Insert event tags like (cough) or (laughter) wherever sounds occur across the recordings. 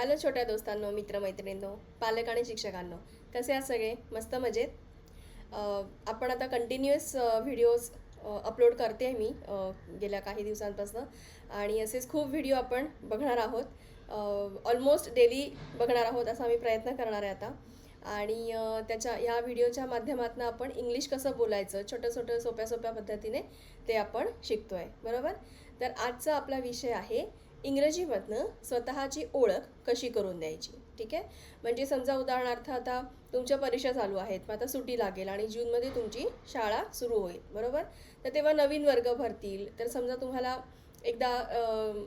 Hello छोट्या दोस्तांनो मित्रमैत्रिणींनो पालक आणि शिक्षकांनो कसे आहात सगळे? मस्त मजेत? आपण आता कंटिन्युअस व्हिडिओज अपलोड करते आहे मी गेल्या काही दिवसांपासून. आणि असेच खूप व्हिडिओ आपण बघणार आहोत. ऑलमोस्ट डेली बघणार आहोत असा आम्ही प्रयत्न करणार आहे आता. आणि त्याच्या ह्या व्हिडिओच्या माध्यमातून आपण इंग्लिश कसं बोलायचं छोटं छोटं सोप्या सोप्या पद्धतीने ते आपण शिकतो आहे बरोबर? तर आजचा आपला विषय आहे इंग्रजीमधनं स्वतःची ओळख कशी करून द्यायची? ठीक आहे? म्हणजे समजा उदाहरणार्थ आता तुमच्या परीक्षा चालू आहेत मग आता सुट्टी लागेल आणि जूनमध्ये तुमची शाळा सुरू होईल बरोबर? तर तेव्हा नवीन वर्ग भरतील. तर समजा तुम्हाला एकदा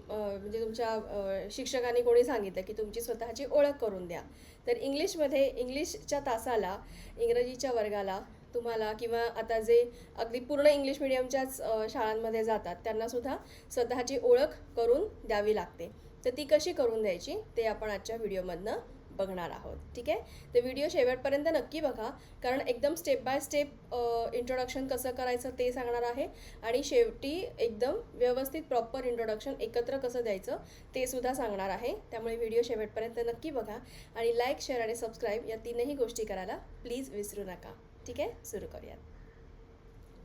म्हणजे तुमच्या शिक्षकांनी कोणी सांगितलं की तुमची स्वतःची ओळख करून द्या. तर इंग्लिशमध्ये इंग्लिशच्या तासाला इंग्रजीच्या वर्गाला तुम्हाला किंवा आता जे अगदी पूर्ण इंग्लिश मिडियमच्याच शाळांमध्ये जातात त्यांनासुद्धा स्वतःची ओळख करून द्यावी लागते. तर ती कशी करून द्यायची ते आपण आजच्या व्हिडिओमधनं बघणार आहोत. ठीक आहे? तर व्हिडिओ शेवटपर्यंत नक्की बघा कारण एकदम स्टेप बाय स्टेप इंट्रोडक्शन कसं करायचं ते सांगणार आहे आणि शेवटी एकदम व्यवस्थित प्रॉपर इंट्रोडक्शन एकत्र कसं द्यायचं ते सुद्धा सांगणार आहे. त्यामुळे व्हिडिओ शेवटपर्यंत नक्की बघा आणि लाईक शेअर आणि सबस्क्राईब या तीनही गोष्टी करायला प्लीज विसरू नका. ठीक आहे? सुरू करूयात.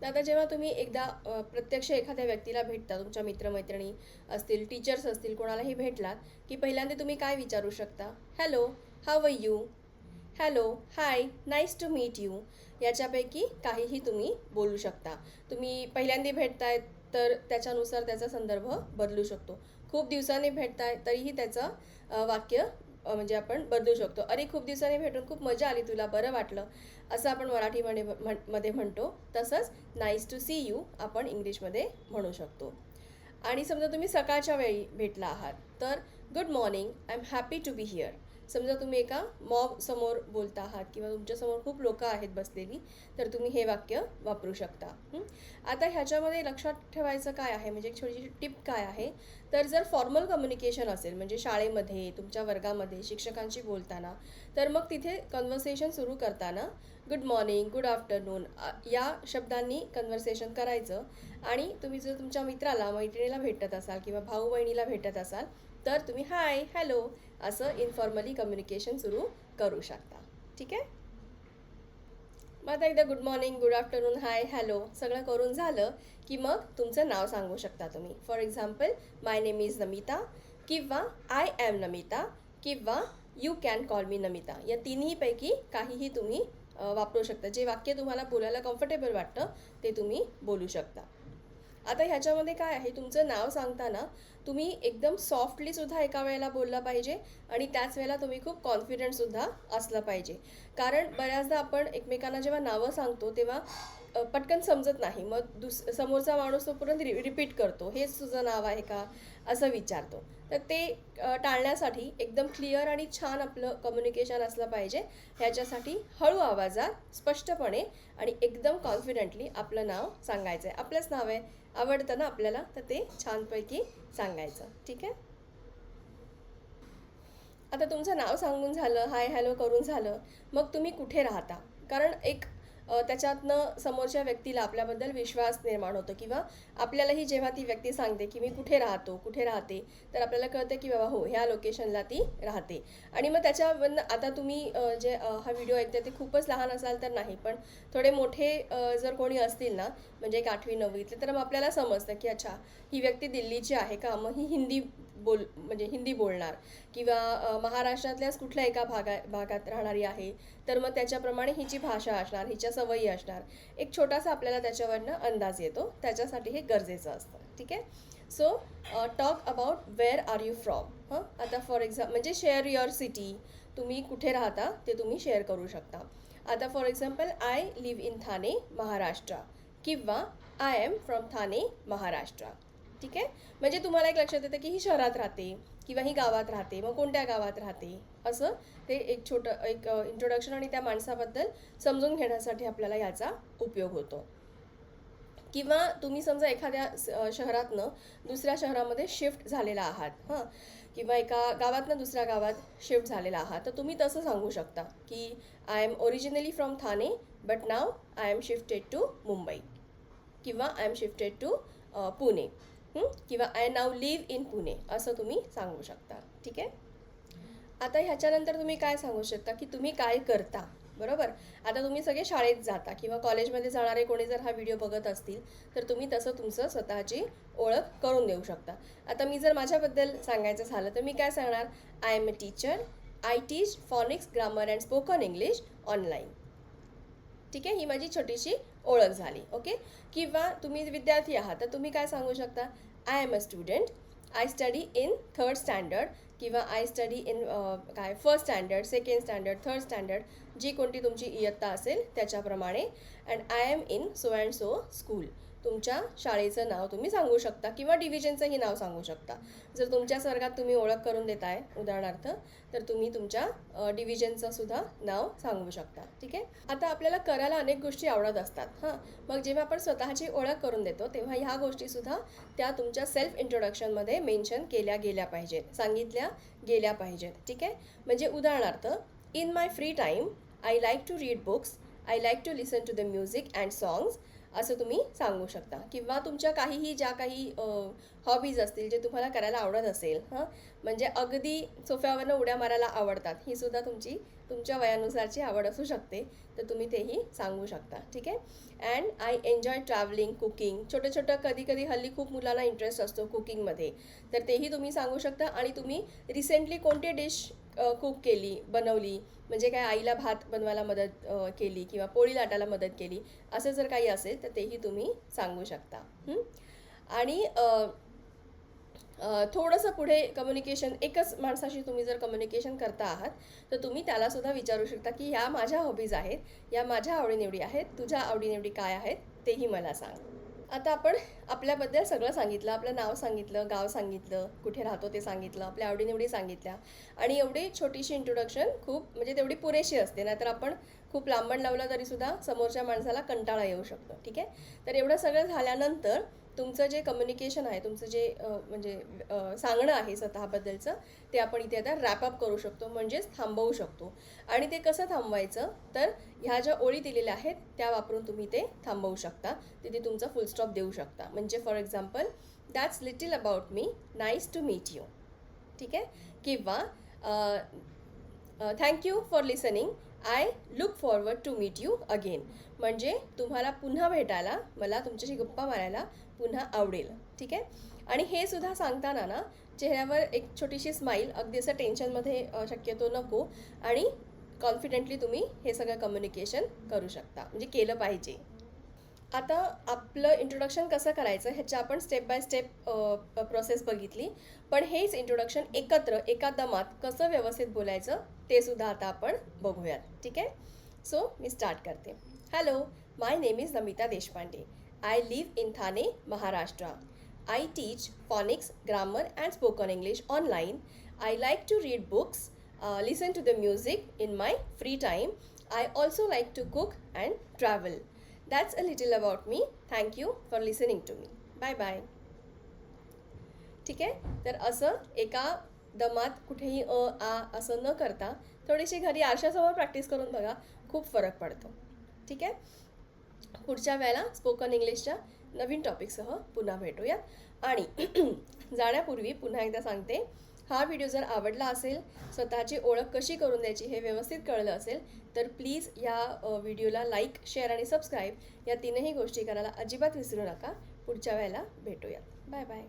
आता जेव्हा तुम्ही एकदा प्रत्यक्ष एखाद्या व्यक्तीला भेटता तुमच्या मित्रमैत्रिणी असतील टीचर्स असतील कोणालाही भेटलात की पहिल्यांदा तुम्ही काय विचारू शकता? Hello how are you hello hi nice to meet you याच्यापैकी काहीही तुम्ही बोलू शकता. तुम्ही पहिल्यांदा भेटताय तर त्याच्यानुसार त्याचा संदर्भ बदलू शकतो. खूप दिवसांनी भेटताय तरीही त्याचं वाक्य म्हणजे आपण बदलू शकतो. अरे खूप दिवसांनी भेटून खूप मजा आली तुला बरं वाटलं. असं आपण मराठीमध्ये म्हण- मध्ये म्हणतो. तसंच नाईस टू सी यू आपण इंग्लिशमध्ये म्हणू शकतो. आणि समजा तुम्ही सकाळच्या वेळी भेटला आहात तर good morning I am happy to be here समजा तुम्ही एका मॉब समोर बोलता आहात किंवा तुमच्यासमोर खूप लोकं आहेत बसलेली तर तुम्ही हे वाक्य वापरू शकता. आता ह्याच्यामध्ये लक्षात ठेवायचं काय आहे? म्हणजे एक छोटीशी टिप काय आहे? तर जर फॉर्मल कम्युनिकेशन असेल म्हणजे शाळेमध्ये तुमच्या वर्गामध्ये शिक्षकांशी बोलताना तर मग तिथे कन्व्हर्सेशन सुरू करताना गुड मॉर्निंग गुड आफ्टरनून या शब्दांनी कन्व्हर्सेशन करायचं. आणि तुम्ही जर तुमच्या मित्राला मैत्रिणीला भेटत असाल किंवा भाऊ बहिणीला भेटत असाल तर तुम्ही हाय हॅलो असं इन्फॉर्मली कम्युनिकेशन सुरू करू शकता. ठीक आहे? मग आता एकदा good morning good afternoon hi hello सगळं करून झालं की मग तुमचं नाव सांगू शकता तुम्ही. For example my name is Namita किंवा आय ॲम नमिता किंवा you can call me Namita या तिन्हीपैकी काहीही तुम्ही वापरू शकता. जे वाक्य तुम्हाला बोलायला कम्फर्टेबल वाटतं ते तुम्ही बोलू शकता. आता ह्याच्यामध्ये काय आहे? तुमचं नाव सांगताना तुम्ही एकदम सॉफ्टली सुद्धा एका वेळेला बोलला पाहिजे आणि त्याच वेळेला तुम्ही खूप कॉन्फिडंट सुद्धा असलं पाहिजे. कारण बऱ्याचदा आपण एकमेकांना जेव्हा नावं सांगतो तेव्हा पटकन समजत नाही. मग दुस समोरचा माणूस तो पूर्ण रि रिपीट करतो. हेच तुझं नाव आहे का? असं विचारतो. तर ते टाळण्यासाठी एकदम क्लिअर आणि छान आपलं कम्युनिकेशन असलं पाहिजे. ह्याच्यासाठी हळू आवाजात स्पष्टपणे आणि एकदम कॉन्फिडंटली आपलं नाव सांगायचं आहे आपलंच नाव आहे. आवडतं ना आपल्याला? तर ते छानपैकी सांग सांगायचं. ठीक आहे? आता तुमचं नाव सांगून झालं हाय हॅलो करून झालं मग तुम्ही कुठे राहता? कारण एक त्याच्यातनं समोरच्या व्यक्तीला आपल्याबद्दल विश्वास निर्माण होतो किंवा आपल्यालाही जेव्हा ती व्यक्ती सांगते की मी कुठे राहतो कुठे राहते तर आपल्याला कळतं की बाबा हो ह्या लोकेशनला ती राहते. आणि मग त्याच्यावरनं आता तुम्ही जे हा व्हिडिओ ऐकते ते खूपच लहान असाल तर नाही पण थोडे मोठे जर कोणी असतील ना म्हणजे एक आठवी नववीतले तर मग आपल्याला समजतं की अच्छा ही व्यक्ती दिल्लीची आहे का? मग ही हिंदी बोल म्हणजे हिंदी बोलणार किंवा महाराष्ट्रातल्याच कुठल्या एका भागा भागात राहणारी आहे तर मग त्याच्याप्रमाणे हिची भाषा असणार हिच्या सवयी असणार. एक छोटासा आपल्याला त्याच्यावरनं अंदाज येतो त्याच्यासाठी हे गरजेचं असतं ठीक आहे? So talk about where are you from हं? आता फॉर एक्झाम्पल म्हणजे शेअर युअर सिटी तुम्ही कुठे राहता ते तुम्ही शेअर करू शकता. आता for example I live in Thane Maharashtra किंवा I am from Thane Maharashtra. ठीक आहे? म्हणजे तुम्हाला एक लक्षात येतं की ही शहरात राहते किंवा ही गावात राहते. मग कोणत्या गावात राहते? असं ते एक छोटं एक इंट्रोडक्शन आणि त्या माणसाबद्दल समजून घेण्यासाठी आपल्याला याचा उपयोग होतो. किंवा तुम्ही समजा एखाद्या शहरातनं दुसऱ्या शहरामध्ये शिफ्ट झालेला आहात हां? किंवा एका गावातनं दुसऱ्या गावात शिफ्ट झालेला आहात तर तुम्ही तसं सांगू शकता की I am originally from Thane but now I am shifted to Mumbai किंवा I am shifted to Pune किंवा I now live in Pune असं तुम्ही सांगू शकता. ठीक आहे? आता ह्याच्यानंतर तुम्ही काय सांगू शकता की तुम्ही काय करता? बरोबर? आता तुम्ही सगळे शाळेत जाता किंवा कॉलेजमध्ये जाणारे कोणी जर हा व्हिडिओ बघत असतील तर तुम्ही तसं तुमचं स्वतःची ओळख करून देऊ शकता. आता मी जर माझ्याबद्दल सांगायचं झालं तर मी काय सांगणार? I am a teacher I teach phonics grammar and spoken English online ठीक आहे? ही माझी छोटीशी ओळख झाली ओके? किंवा तुम्ही विद्यार्थी आहात तर तुम्ही काय सांगू शकता? I am a student I study in third standard किंवा आय स्टडी इन काय? First standard second standard third standard जी कोणती तुमची इयत्ता असेल त्याच्याप्रमाणे. And I am in so and so school तुमच्या शाळेचं नाव तुम्ही सांगू शकता किंवा डिव्हिजनचंही नाव सांगू शकता. जर तुमच्या वर्गात तुम्ही ओळख करून देताय उदाहरणार्थ तर तुम्ही तुमच्या डिव्हिजनचं सुद्धा नाव सांगू शकता. ठीक आहे? आता आपल्याला करायला अनेक गोष्टी आवडत असतात. हां? मग जेव्हा आपण स्वतःची ओळख करून देतो तेव्हा ह्या गोष्टीसुद्धा त्या तुमच्या सेल्फ इंट्रोडक्शनमध्ये मेन्शन केल्या गेल्या पाहिजेत. सांगितल्या गेल्या पाहिजेत. ठीक आहे? म्हणजे उदाहरणार्थ in my free time I like to read books I like to listen to the music and songs असं तुम्ही सांगू शकता. किंवा तुमच्या काहीही ज्या काही हॉबीज असतील जे तुम्हाला करायला आवडत असेल हां? म्हणजे अगदी सोफ्यावरनं उड्या मारायला आवडतात ही सुद्धा तुमची तुमच्या वयानुसारची आवड असू शकते तर तुम्ही तेही सांगू शकता ठीक आहे? And I enjoy travelling cooking छोटं छोटं कधी कधी हल्ली खूप मुलांना इंटरेस्ट असतो कुकिंगमध्ये तर तेही तुम्ही सांगू शकता आणि तुम्ही रिसेंटली कोणती डिश कुक केली बनवली? म्हणजे काय आईला भात बनवायला मदत केली किंवा पोळी लाटायला मदत केली? असं जर काही असेल तर तेही तुम्ही सांगू शकता आणि थोडंसं पुढे कम्युनिकेशन एकच माणसाशी तुम्ही जर कम्युनिकेशन करता आहात तर तुम्ही त्यालासुद्धा विचारू शकता की ह्या माझ्या हॉबीज आहेत या माझ्या आवडीनिवडी आहेत तुझ्या आवडीनिवडी काय आहेत तेही मला सांग. आता आपण आपल्याबद्दल सगळं सांगितलं आपलं नाव सांगितलं गाव सांगितलं कुठे राहतो ते सांगितलं आपल्या आवडीनिवडी सांगितल्या. आणि एवढी छोटीशी इंट्रोडक्शन खूप म्हणजे तेवढी पुरेशी असते नाहीतर आपण खूप लांबण लावलं तरीसुद्धा समोरच्या माणसाला कंटाळा येऊ शकतो ठीक आहे? तर एवढं सगळं झाल्यानंतर तुमचं जे कम्युनिकेशन आहे तुमचं जे म्हणजे सांगणं आहे स्वतःबद्दलचं ते आपण इथे आता रॅपअप करू शकतो म्हणजेच थांबवू शकतो. आणि ते कसं थांबवायचं? तर ह्या ज्या ओळी दिलेल्या आहेत त्या वापरून तुम्ही ते थांबवू शकता. तिथे तुमचा फुलस्टॉप देऊ शकता. म्हणजे for example that's little about me nice to meet you ठीक आहे? किंवा thank you for listening I look forward to meet you again म्हणजे तुम्हाला पुन्हा भेटायला मला तुमच्याशी गप्पा मारायला पुन्हा आवडेल. ठीक आहे? आणि हे सुद्धा सांगताना ना चेहऱ्यावर एक छोटीशी स्माईल अगदी असं टेन्शनमध्ये शक्यतो नको. आणि कॉन्फिडेंटली तुम्ही हे सगळं कम्युनिकेशन करू शकता. म्हणजे केलं पाहिजे. आता आपलं इंट्रोडक्शन कसं करायचं ह्याची आपण स्टेप बाय स्टेप प्रोसेस बघितली. पण हेच इंट्रोडक्शन एकत्र एका दमात कसं व्यवस्थित बोलायचं ते सुद्धा आता आपण बघूयात. ठीक आहे? सो मी स्टार्ट करते. Hello my name is Namita Deshpande I live in Thane Maharashtra I teach phonics grammar and spoken English online I like to read books listen to the music in my free time I also like to cook and travel That's a little about me. Thank you for listening to me. Bye bye. ठीक आहे तर असं एका दमात कुठेही अ आ असं न करता थोडीशी घरी आरशासमोर प्रॅक्टिस करून बघा खूप फरक पडतो ठीक आहे पुढच्या वेळेला स्पोकन इंग्लिशच्या नवीन टॉपिकसह पुन्हा भेटूयात आणि (clears throat) जाण्यापूर्वी पुन्हा एकदा सांगते हा व्हिडिओ जर आवडला असेल स्वतःची ओळख कशी करून द्यायची हे व्यवस्थित कळलं असेल तर प्लीज या व्हिडिओला लाईक शेअर आणि सबस्क्राईब या तीनही गोष्टी करायला अजिबात विसरू नका. पुढच्या वेळेला भेटूयात. Bye bye